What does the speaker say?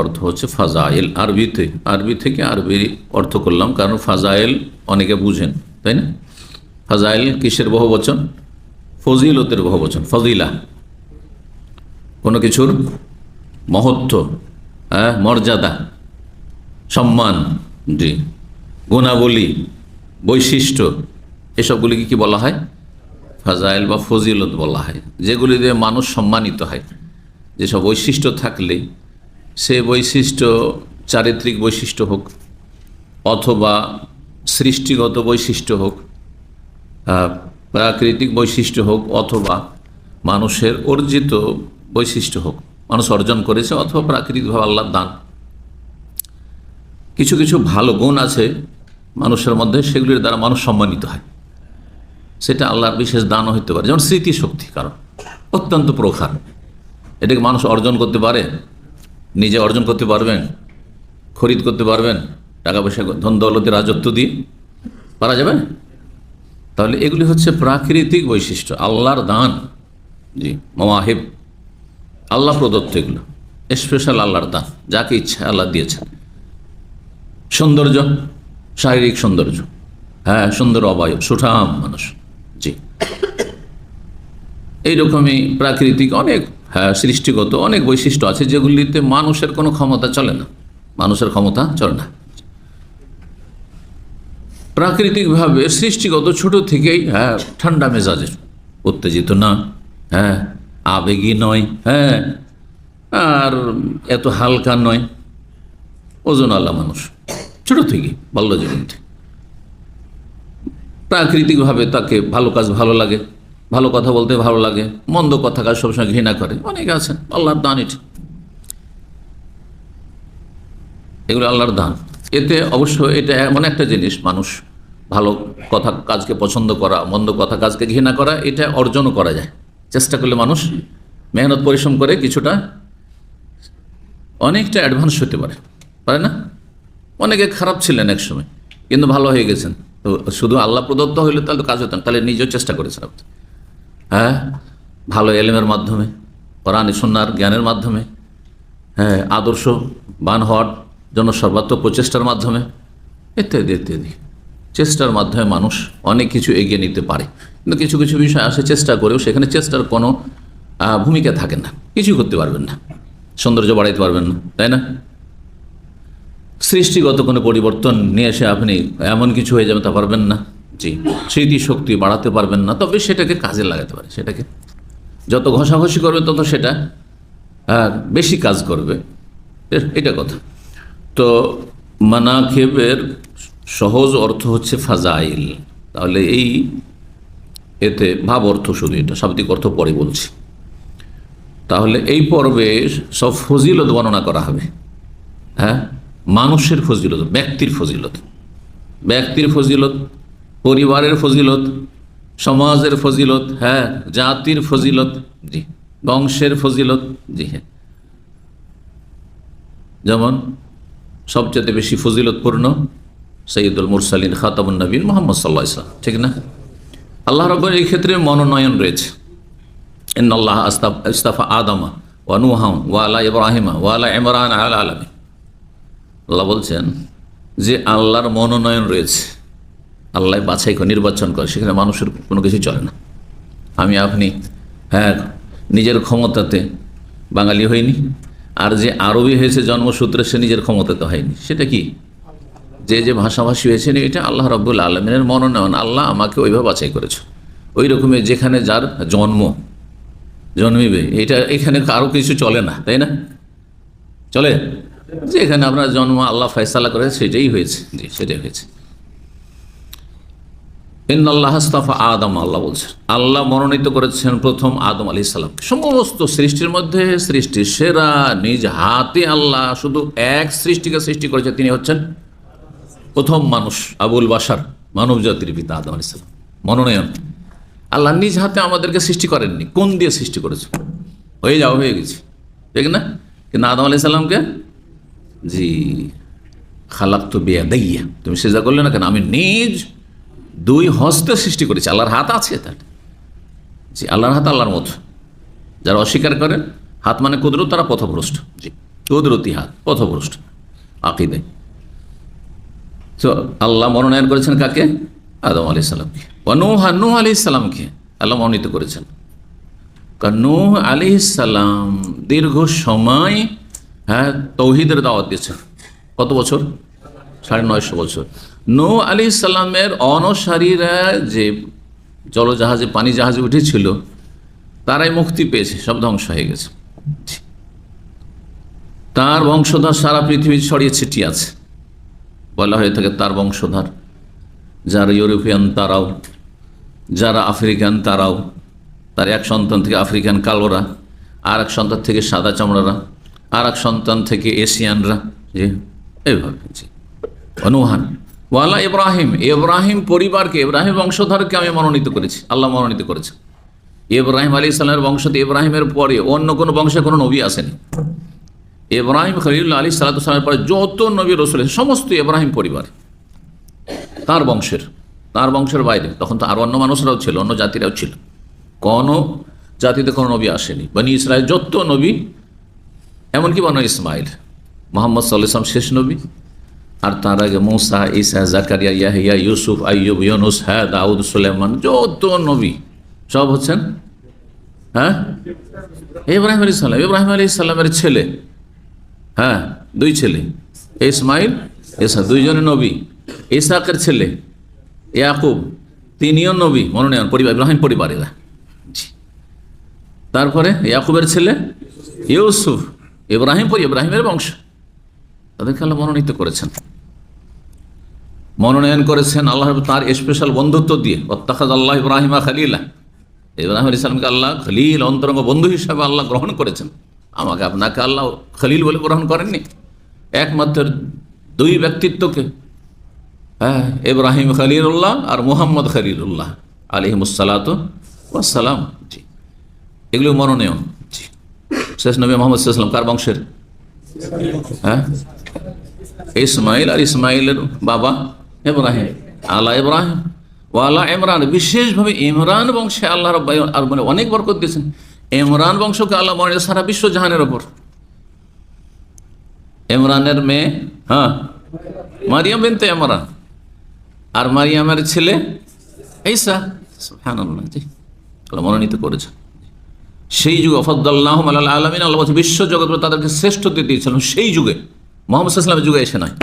অর্থ হচ্ছে ফাজাইল। আরবিতে, আরবি থেকে আরবি অর্থ করলাম, কারণ ফাজাইল অনেকে বুঝেন, তাই না? ফাজাইল কিসের বহু বচন? ফজিলতের বহু বচন, ফজিলা। কোনো কিছুর মহত্ব হ্যাঁ মর্যাদা, সম্মান, জি। গুণাবলী, বৈশিষ্ট্য, এসবগুলিকে কি বলা হয়? ফাজাইল বা ফজিলত বলা হয়, যেগুলি দিয়ে মানুষ সম্মানিত হয়। যেসব বৈশিষ্ট্য থাকলে সে বৈশিষ্ট্য, চারিত্রিক বৈশিষ্ট্য হোক, অথবা সৃষ্টিগত বৈশিষ্ট্য হোক প্রাকৃতিক বৈশিষ্ট্য হোক, অথবা মানুষের অর্জিত বৈশিষ্ট্য হোক, মানুষ অর্জন করেছে অথবা প্রাকৃতিকভাবে আল্লাহর দান। কিছু কিছু ভালো গুণ আছে মানুষের মধ্যে, সেগুলির দ্বারা মানুষ সম্মানিত হয়। সেটা আল্লাহর বিশেষ দানও হতে পারে। যেমন স্মৃতিশক্তি, কারণ অত্যন্ত প্রখার এটাকে মানুষ অর্জন করতে পারে নিজে অর্জন করতে পারবেন, খরিদ করতে পারবেন, টাকা পয়সা, ধন দৌলতের রাজত্ব দিয়ে। পারা যাবে? তাহলে এগুলি হচ্ছে প্রাকৃতিক বৈশিষ্ট্য, আল্লাহর দান। জি মাহিব আল্লাহ প্রদত্ত এগুলো স্পেশাল আল্লাহর দান, যাকে ইচ্ছা আল্লাহ দিয়েছেন। সৌন্দর্য, শারীরিক সৌন্দর্য। হ্যাঁ সুন্দর অবয়ব সুঠাম মানুষ। জি। এইরকমই প্রাকৃতিক অনেক হ্যাঁ সৃষ্টিগত অনেক বৈশিষ্ট্য আছে যেগুলিতে মানুষের কোনো ক্ষমতা চলে না। মানুষের ক্ষমতা চলে না। প্রাকৃতিকভাবে সৃষ্টিগত ছোট থেকেই হ্যাঁ ঠান্ডা মেজাজের উত্তেজিত না হ্যাঁ আবেগী নয় হ্যাঁ আর এত হালকা নয়। ওজন আল্লাহ মানুষ, ছোট থেকে বাল্য জীবন থেকে। প্রাকৃতিকভাবে তাকে ভালো কাজ ভালো লাগে ভালো কথা বলতে ভালো লাগে, মন্দ কথা কাজ সবসময় ঘৃণা করে। অনেকে আছেন, আল্লাহর দান এটা। এগুলো আল্লাহর দান। এতে অবশ্য এটা এমন একটা জিনিস, মানুষ ভালো কথা কাজকে পছন্দ করা, মন্দ কথা কাজকে ঘৃণা করা, এটা অর্জনও করা যায়। চেষ্টা করলে মানুষ মেহনত, পরিশ্রম করে কিছুটা, অনেকটা অ্যাডভান্স হতে পারে। পারে না? অনেকে খারাপ ছিলেন এক সময়, কিন্তু ভালো হয়ে গেছেন। তো শুধু আল্লাহ প্রদত্ত হইলে তাহলে কাজ হতেন তাহলে নিজেও চেষ্টা করেছেন আপনি। হ্যাঁ? ভালো এলেমের মাধ্যমে, কোরআন সন্ন্যার জ্ঞানের মাধ্যমে হ্যাঁ আদর্শ, বান হওয়ার জন্য সর্বাত্মক প্রচেষ্টার মাধ্যমে, ইত্যাদি ইত্যাদি। চেষ্টার মাধ্যমে মানুষ অনেক কিছু এগিয়ে নিতে পারে। কিন্তু কিছু কিছু বিষয় আসে চেষ্টা করেও সেখানে চেষ্টার কোনো ভূমিকা থাকে না। কিছুই করতে পারবেন না। সৌন্দর্য বাড়াইতে পারবেন না, তাই না? সৃষ্টিগত কোনো পরিবর্তন নিয়ে এসে আপনি এমন কিছু হয়ে যাবে তা পারবেন না। জি। স্মৃতি শক্তি বাড়াতে পারবেন না, তবে সেটাকে কাজে লাগাতে পারে, সেটাকে। যত ঘষাঘষি করবে, তত সেটা বেশি কাজ করবে। এটা কথা। তো মানাখেবের সহজ অর্থ হচ্ছে ফাজাইল। তাহলে এই এতে ভাব অর্থ শুধু, এটা শাব্দিক অর্থ পরে বলছি। তাহলে এই পর্বে সব ফজিলত বর্ণনা করা হবে। হ্যাঁ? মানুষের ফজিলত, ব্যক্তির ফজিলত। ব্যক্তির ফজিলত পরিবারের ফজিলত, সমাজের ফজিলত হ্যাঁ জাতির ফজিলত, জি, বংশের ফজিলত, জি হ্যাঁ। যেমন সবচেয়ে বেশি ফজিলতপূর্ণ সৈয়দুল মুরসালিন খাতাবুল নবীন মোহাম্মদ সাল্লাহ ইসলাম ঠিক না? আল্লাহ রব্বর এই ক্ষেত্রে মনোনয়ন রয়েছে। ইন আল্লাহ ইস্তাফা আদমা ওয়া নুহাম ওয়া আলা ইব্রাহিমা ওয়া আলা ইমরান আল আলমী আল্লাহ বলছেন যে আল্লাহর মনোনয়ন রয়েছে। আল্লাহ বাছাই করে, নির্বাচন করে, সেখানে মানুষের কোনো কিছু চলে না। আমি, আপনি হ্যাঁ নিজের ক্ষমতাতে বাঙালি হইনি, আর যে আরবি হয়েছে জন্মসূত্রে সে নিজের ক্ষমতাতে হয়নি। সেটা কি? যে যে ভাষাভাষী হয়েছেন, এটা আল্লাহ রব্বুল আলমিনের মনোনয়ন। আল্লাহ আমাকে ওইভাবে বাছাই করেছে। ওই রকমের যেখানে যার জন্ম, জন্মিবে, এটা এখানে কারও কিছু চলে না, তাই না? চলে? যেখানে আপনার জন্ম আল্লাহ ফয়সালা করে, সেটাই হয়েছে, জি, সেটাই হয়েছে। ইন আল্লাহ হাস্তাফা আদম, আল্লাহ বলছেন। আল্লাহ মনোনীত করেছেন প্রথম আদম আলি সাল্লামকে সমস্ত সৃষ্টির মধ্যে সৃষ্টি সেরা, নিজ হাতে আল্লাহ শুধু এক সৃষ্টিকে সৃষ্টি করেছে, তিনি হচ্ছেন প্রথম মানুষ, আবুল বাসার মানব জাতির পিতা আদম আলি সাল্লাম মনোনয়ন। আল্লাহ নিজ হাতে আমাদেরকে সৃষ্টি করেননি, কোন দিয়ে সৃষ্টি করেছে? হয়ে যাও, হয়ে গেছে। ঠিক না? কিন্তু আদম আলি সাল্লামকে জি তো বেয়া দাইয়া তুমি সেজা করলে না কেন? আমি নিজ দুই হস্ত সৃষ্টি করেছে। আল্লাহর হাত আছে তার। জি, আল্লাহর হাত আল্লাহর মতো। যারা অস্বীকার করেন, হাত মানে কুদরত, তারা পথভ্রষ্ট। জি, কুদরতি হাত, পথভ্রষ্ট আকিদে। তো আল্লাহ মনোনয়ন করেছেন কাকে? আদম আলি সাল্লামকে নূহ নূহ আলি ইসাল্লামকে আল্লাহ মনোনীত করেছেন। কারণ নূহ আলি সাল্লাম দীর্ঘ সময় হ্যাঁ তৌহিদের দাওয়াত দিয়েছেন। কত বছর? সাড়ে নয়শো বছর। নূহ আলি সাল্লামের অনসারীরা যে জলজাহাজে পানি জাহাজে উঠেছিল, তারাই মুক্তি পেয়েছে, সব ধ্বংস হয়ে গেছে। তার বংশধর সারা পৃথিবী ছড়িয়ে ছিটিয়ে আছে। বলা হয়ে থাকে তার বংশধর, যারা ইউরোপিয়ান তারাও, যারা আফ্রিকান তারাও, তার এক সন্তান থেকে আফ্রিকান কালোরা, আর এক সন্তান থেকে সাদা চামড়ারা, আর এক সন্তান থেকে এশিয়ানরা, যে এইভাবে অনুহান। ওয়ালা ইব্রাহিম ইব্রাহিম পরিবারকে, ইব্রাহিম বংশধরকে আমি মনোনীত করেছি, আল্লাহ মনোনীত করেছে। ইব্রাহিম আলী ইসলামের বংশতে ইব্রাহিমের পরে, অন্য কোনো বংশে কোনো নবী আসেনি। ইব্রাহিম খলিল্লা আলী সালাতামের পরে যত নবী রসুল সমস্ত ইব্রাহিম পরিবার, তার বংশের তার বংশের বাইরে। তখন তো আরও অন্য মানুষরাও ছিল, অন্য জাতিরাও ছিল। কোনো জাতিতে কোনো নবী আসেনি। বানি ইসরায়েল যত নবী, এমনকি বানো ইসমাইল, মোহাম্মদ সাল্লাম শেষ নবী। আর তার আগে মৌসা ইসা জাকারিয়া, ইয়াহিয়া, ইউসুফ, আইয়ুব, ইউনুস হ্যাঁ দাউদ সুলেমান যত নবী, সব হচ্ছেন? হ্যাঁ? ইব্রাহিম আলী সাল্লাম ইব্রাহিম আলী সাল্লামের ছেলে। হ্যাঁ দুই ছেলে। ইসমাইল এসা দুইজনে নবী। ইসাকের ছেলে, ইয়াকুব, তিনিও নবী মনোনয়ন পরিবার, ইব্রাহিম পরিবারেরা। তারপরে ইয়াকুবের ছেলে, ইউসুফ, ইব্রাহিম পরি, ইব্রাহিমের বংশ। তাদেরকে আল্লাহ মনোনীত করেছেন। মনোনয়ন করেছেন আল্লাহ তার স্পেশাল বন্ধুত্ব দিয়ে। অত্তাখাদ আল্লাহ ইব্রাহিমা খালিলা। ইব্রাহিম ইসলামকে আল্লাহ খলিল, অন্তরঙ্গ বন্ধু হিসাবে আল্লাহ গ্রহণ করেছেন। আমাকে আপনাকে আল্লাহ খলিল বলে গ্রহণ করেননি। একমাত্র দুই ব্যক্তিত্বকে হ্যাঁ ইব্রাহিম খলিলুল্লাহ আর মুহাম্মদ খলিলুল্লাহ। আলিহিমুসালাত ওয়াসালাম জি। এগুলো মনোনয়ন। জি। শেষ নবী মোহাম্মদ সাল্লাম কার বংশের? হ্যাঁ। ইসমাইল আর ইসমাইলের বাবা ইব্রাহিম, আলা ইব্রাহিম ওয়ালা ইমরান। বিশেষভাবে ইমরান বংশে আল্লাহ রব্বাই আর মানে অনেক বরকত দিয়েছেন। ইমরান বংশকে আল্লাহ সারা বিশ্ব জাহানের ওপর ইমরানের মেয়ে হ্যাঁ মারিয়াম বিনতে ইমরান। আর মারিয়ামের ছেলে আল্লাহ মনোনীত করেছেন। সেই যুগে অফদ্দাল্লাহ আল্লাহ আলমিন, আল্লাহ বিশ্ব জগৎ তাদেরকে শ্রেষ্ঠত্ব দিয়েছিলেন। সেই যুগে, মোহাম্মদ ইসলামের যুগে এসে নয়